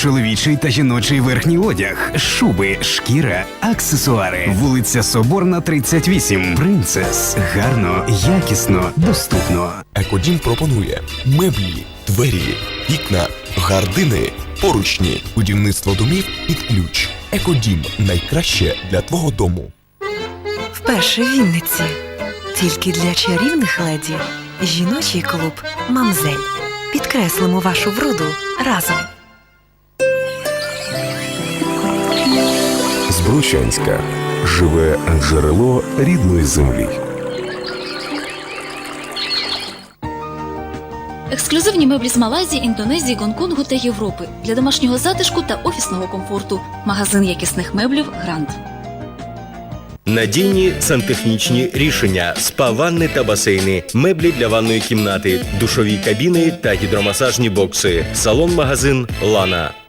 чоловічий та жіночий верхній одяг, шуби, шкіра, аксесуари. Вулиця Соборна, 38. Принцес. Гарно, якісно, доступно. Екодім пропонує меблі, двері, вікна, гардини, поручні, будівництво домів під ключ. Екодім найкраще для твого дому. Вперше в Вінниці. Тільки для чарівних леді. Жіночий клуб Мамзель. Підкреслимо вашу вроду разом. Збручанська живе джерело рідної землі. Ексклюзивні меблі з Малайзії, Індонезії, Гонконгу та Європи для домашнього затишку та офісного комфорту. Магазин якісних меблів Грант. Надійні сантехнічні рішення, спа-ванни та басейни, меблі для ванної кімнати, душові кабіни та гідромасажні бокси. Салон-магазин Лана.